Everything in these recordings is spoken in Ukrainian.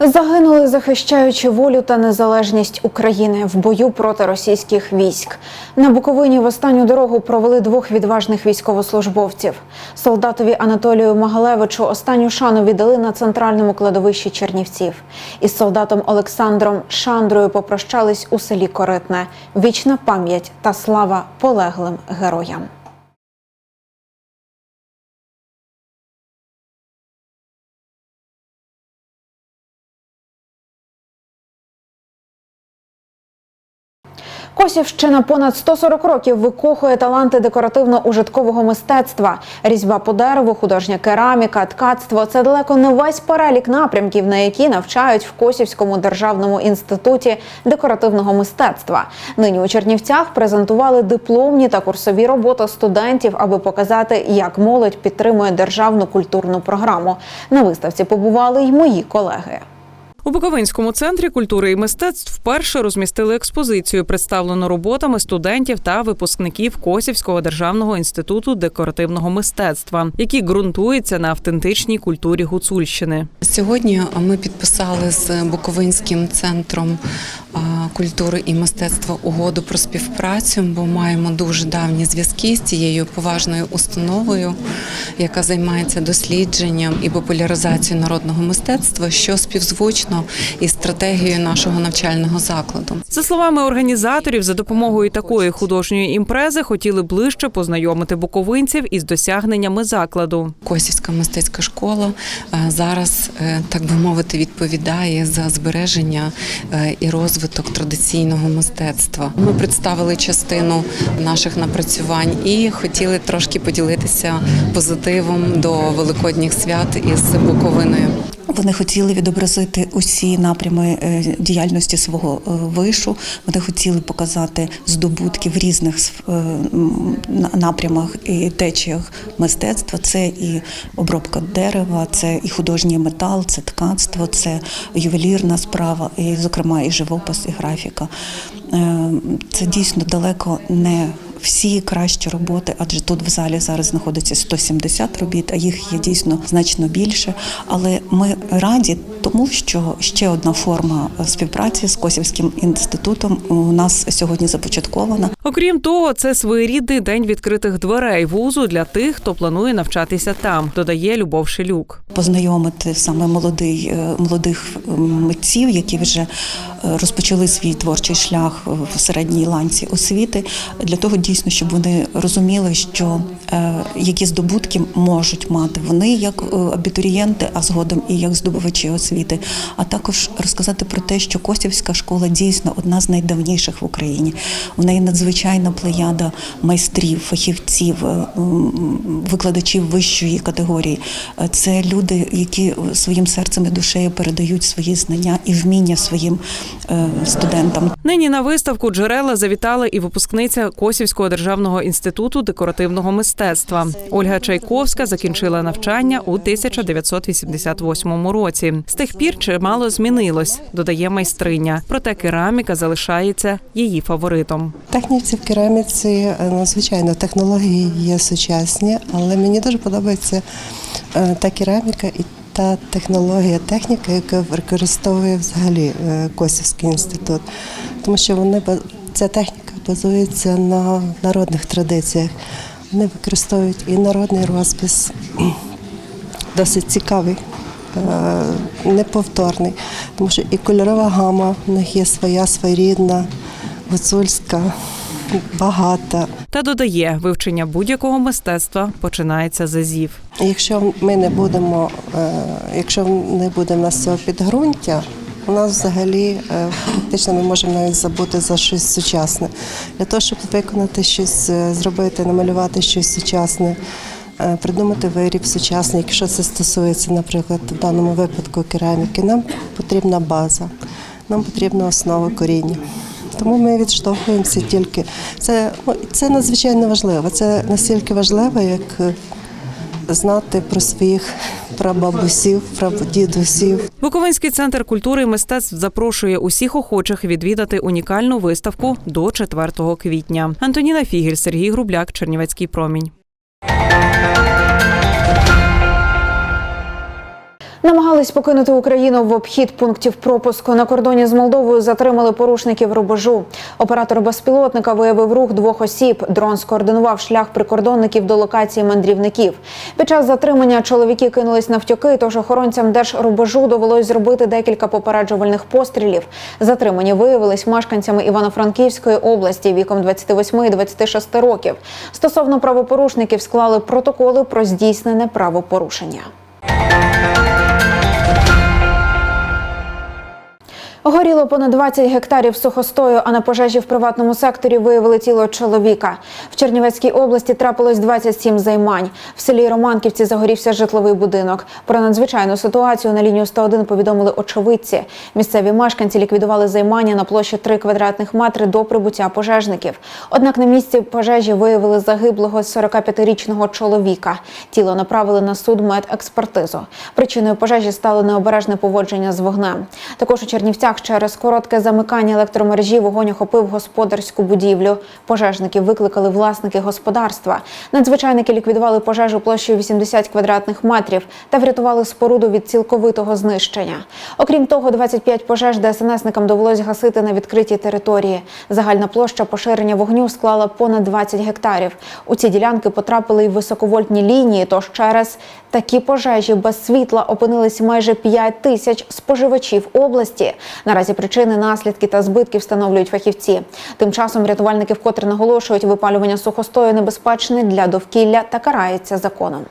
Загинули, захищаючи волю та незалежність України в бою проти російських військ. На Буковині в останню дорогу провели двох відважних військовослужбовців. Солдатові Анатолію Магалевичу останню шану віддали на центральному кладовищі Чернівців. Із солдатом Олександром Шандрою попрощались у селі Коритне. Вічна пам'ять та слава полеглим героям. Косівщина понад 140 років викохує таланти декоративно-ужиткового мистецтва. Різьба по дереву, художня кераміка, ткацтво це далеко не весь перелік напрямків, на які навчають в Косівському державному інституті декоративного мистецтва. Нині у Чернівцях презентували дипломні та курсові роботи студентів, аби показати, як молодь підтримує державну культурну програму. На виставці побували й мої колеги. У Буковинському центрі культури і мистецтв вперше розмістили експозицію, представлену роботами студентів та випускників Косівського державного інституту декоративного мистецтва, які ґрунтуються на автентичній культурі Гуцульщини. Сьогодні ми підписали з Буковинським центром культури і мистецтва угоду про співпрацю, бо маємо дуже давні зв'язки з цією поважною установою, яка займається дослідженням і популяризацією народного мистецтва, що співзвучно із стратегією нашого навчального закладу. За словами організаторів, за допомогою такої художньої імпрези хотіли ближче познайомити буковинців із досягненнями закладу. Косівська мистецька школа е, зараз, е, так би мовити, відповідає за збереження е, і розвиток традиційного мистецтва. Ми представили частину наших напрацювань і хотіли трошки поділитися позитивом до великодніх свят із Буковиною. Вони хотіли відобразити усі напрями е, діяльності свого е, вишу. Вони хотіли показати здобутки в різних е, напрямах і течіях мистецтва. Це і обробка дерева, це і художній метал, це ткацтво, це ювелірна справа, і, зокрема, і живопис, і графіка. Це дійсно далеко не всі кращі роботи, адже тут в залі зараз знаходиться 170 робіт, а їх є дійсно значно більше. Але ми раді тому, що ще одна форма співпраці з Косівським інститутом у нас сьогодні започаткована. Окрім того, це своєрідний день відкритих дверей вузу для тих, хто планує навчатися там, додає Любов Шелюк. Познайомити саме молодий, е, молодих е, митців, які вже е, розпочали свій творчий шлях в середній ланці освіти, для того дійсно, щоб вони розуміли, що е, які здобутки можуть мати вони як е, абітурієнти, а згодом і як здобувачі освіти, а також розказати про те, що Косівська школа дійсно одна з найдавніших в Україні. У неї надзвичайна плеяда майстрів, фахівців, е, викладачів вищої категорії. Е, Це люди, які своїм серцем і душею передають свої знання і вміння своїм е, студентам. Нині на виставку джерела завітала і випускниця Косівського державного інституту декоративного мистецтва. Ольга Чайковська закінчила навчання у 1988 році. Тих пір чимало змінилось, додає майстриня. Проте кераміка залишається її фаворитом. Техніці в кераміці, е, ну, звичайно, технології є сучасні, але мені дуже подобається е, та кераміка і та технологія, техніка, яка використовує взагалі е, Косівський інститут. Тому що вони ця техніка базується на народних традиціях. Вони використовують і народний розпис, досить цікавий, неповторний, тому що і кольорова гама в них є своя, своєрідна, гуцульська, багата. Та додає, вивчення будь-якого мистецтва починається з азів. Якщо ми не будемо, е, якщо не буде в нас цього підґрунтя, у нас взагалі е, фактично ми можемо навіть забути за щось сучасне. Для того, щоб виконати щось, е, зробити, намалювати щось сучасне, е, придумати виріб сучасний, якщо це стосується, наприклад, в даному випадку кераміки, нам потрібна база, нам потрібна основа коріння. Тому ми відштовхуємося тільки. Це, ну, це надзвичайно важливо. Це настільки важливо, як е, знати про своїх прабабусів, прабдідусів. Буковинський центр культури і мистецтв запрошує усіх охочих відвідати унікальну виставку до 4 квітня. Антоніна Фігель, Сергій Грубляк, Чернівецький промінь. Thank you. Намагались покинути Україну в обхід пунктів пропуску. На кордоні з Молдовою затримали порушників рубежу. Оператор безпілотника виявив рух двох осіб. Дрон скоординував шлях прикордонників до локації мандрівників. Під час затримання чоловіки кинулись навтюки, тож охоронцям держрубежу довелось зробити декілька попереджувальних пострілів. Затримані виявились мешканцями Івано-Франківської області віком 28 і 26 років. Стосовно правопорушників склали протоколи про здійснене правопорушення. Горіло понад 20 гектарів сухостою, а на пожежі в приватному секторі виявили тіло чоловіка. В Чернівецькій області трапилось 27 займань. В селі Романківці загорівся житловий будинок. Про надзвичайну ситуацію на лінію 101 повідомили очевидці. Місцеві мешканці ліквідували займання на площі 3 квадратних метри до прибуття пожежників. Однак на місці пожежі виявили загиблого 45-річного чоловіка. Тіло направили на суд медекспертизу. Причиною пожежі стало необережне поводження з вогнем. Також у Чернівцях через коротке замикання електромережі вогонь охопив господарську будівлю. Пожежників викликали власники господарства. Надзвичайники ліквідували пожежу площею 80 квадратних метрів та врятували споруду від цілковитого знищення. Окрім того, 25 пожеж ДСНСникам довелось гасити на відкритій території. Загальна площа поширення вогню склала понад 20 гектарів. У ці ділянки потрапили й високовольтні лінії. Тож через такі пожежі без світла опинились майже 5 тисяч споживачів області. Наразі причини, наслідки та збитки встановлюють фахівці. Тим часом рятувальники вкотре наголошують, випалювання сухостою небезпечне для довкілля та карається законом.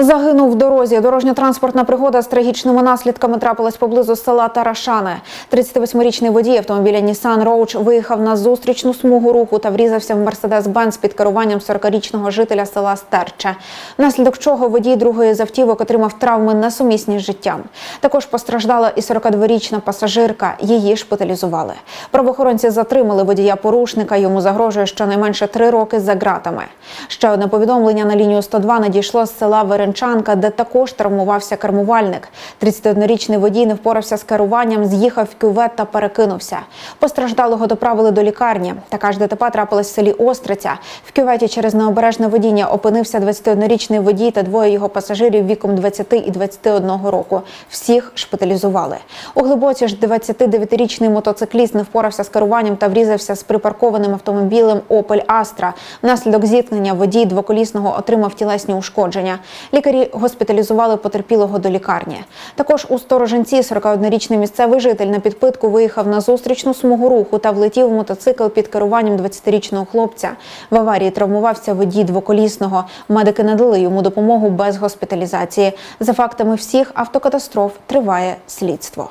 Загинув в дорозі. Дорожньо-транспортна пригода з трагічними наслідками трапилась поблизу села Тарашани. 38-річний водій автомобіля Nissan Roach виїхав на зустрічну смугу руху та врізався в Мерседес-Бенц під керуванням 40-річного жителя села Стерче. Внаслідок чого водій другої з автівок отримав травми несумісні з життям. Також постраждала і 42-річна пасажирка. Її шпиталізували. Правоохоронці затримали водія порушника. Йому загрожує щонайменше три роки за ґратами. Ще одне повідомлення на лінію 102 надійшло з села Веренчанка, де також травмувався кермувальник. 31-річний водій не впорався з керуванням, з'їхав в кювет та перекинувся. Постраждалого доправили до лікарні. Така ж ДТП трапилась в селі Остриця. В кюветі через необережне водіння опинився 21-річний водій та двоє його пасажирів віком 20 і 21 року. Всіх шпиталізували. У глибоці ж 29-річний мотоцикліст не впорався з керуванням та врізався з припаркованим автомобілем Opel Astra. Внаслідок зіткнення водій двоколісного отримав тілесні ушкодження. Лікарі госпіталізували потерпілого до лікарні. Також у стороженці 41-річний місцевий житель на підпитку виїхав на зустрічну смугу руху та влетів в мотоцикл під керуванням 20-річного хлопця. В аварії травмувався водій двоколісного. Медики надали йому допомогу без госпіталізації. За фактами всіх автокатастроф триває слідство.